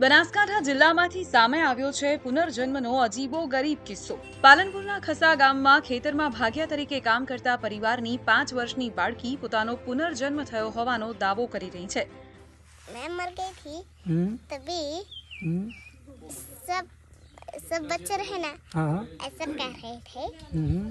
બનાસકાંઠા જિલ્લામાંથી સામે આવ્યો છે પુનર્જન્મનો અજીબો ગરીબ કિસ્સો પાલનપુરના ખસા ગામમાં ખેતરમાં ભાગ્યા તરીકે કામ કરતા પરિવારની પાંચ વર્ષની બાળકી પોતાનો પુનર્જન્મ થયો હોવાનો દાવો કરી રહી છે मैं मर गई थी हम्म, तभी हम्म, सब सब बच्चे रहे ना हाँ ऐसा कह रहे थे हम्म,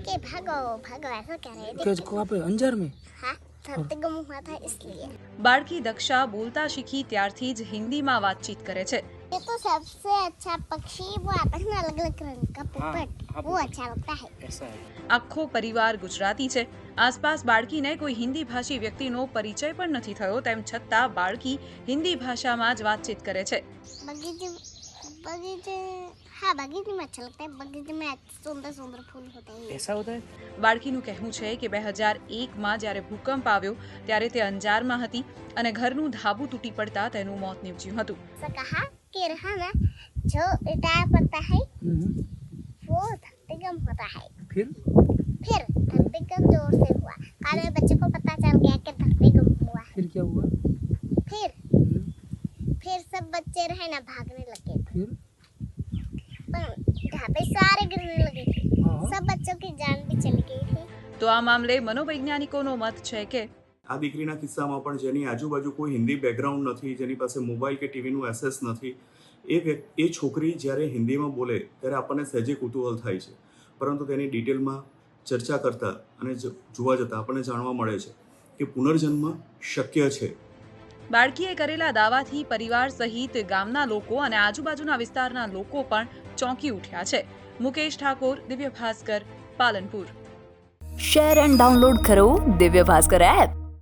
कि भागो भागो ऐसा कह रहे थे कैसे कहाँ पे अंजार में हाँ धरती गुम हुआ था इसलिए બાળકી દક્ષા બોલતા શીખી ત્યારથી જ હિન્દીમાં વાતચીત કરે છે ये तो सबसे अच्छा पक्षी वो आता है ना अलग अलग रंग का पोपट वो अच्छा लगता है આખો પરિવાર ગુજરાતી છે આસપાસ બાળકીને કોઈ હિન્દી ભાષી વ્યક્તિનો પરિચય પણ નથી થયો તેમ છતાં બાળકી હિન્દી ભાષામાં જ વાતચીત કરે છે बगीचे बगीचे हाँ बगीचे में अच्छा लगता है बगीचे में सुंदर सुंदर फूल होते हैं ऐसा होता है બાળકીનું કહેવું છે કે બે હજાર એકમાં જ્યારે ભૂકંપ આવ્યો ત્યારે તે અંજારમાં હતી અને ઘરનું ધાબુ તૂટી પડતા તેનું મોત નીપજ્યું હતું ऐसा कहा कि रहा ना जो रिटायर पड़ता है हम्म, वो धरती गम होता है फिर फिर धरती गम जोर से हुआ काले बच्चे को पता चल गया कि धरती गम हुआ है फिर क्या हुआ फिर हम्म, फिर सब बच्चे रहे ना भागने लगे फिर पर ढाबे सारे गिरने लगे थे हाँ सब बच्चों की जान भी चली गई थी તો આ મામલે મનોવૈજ્ઞાનિકોનો મત છે કે આ દીકરીના કિસ્સામાં પણ જેની આજુબાજુ કોઈ હિન્દી બેકગ્રાઉન્ડ નથી જેની પાસે મોબાઈલ કે ટીવીનું એસેસ નથી એ વ્યક- એ છોકરી જ્યારે હિન્દીમાં બોલે ત્યારે આપણને સહેજે કુતૂહલ થાય છે પરંતુ તેની ડિટેલમાં ચર્ચા કરતાં અને જ- જોવા જતાં આપણને જાણવા મળે છે કે પુનર્જન્મ શક્ય છે બાળકીએ કરેલા દાવાથી પરિવાર સહિત ગામના લોકો અને આજુબાજુના વિસ્તારના લોકો પણ ચોંકી ઉઠ્યા છે. Mukesh Thakor, Divya Bhaskar, Palanpur. Share and download કરો દિવ્ય ભાસ્કર એપ.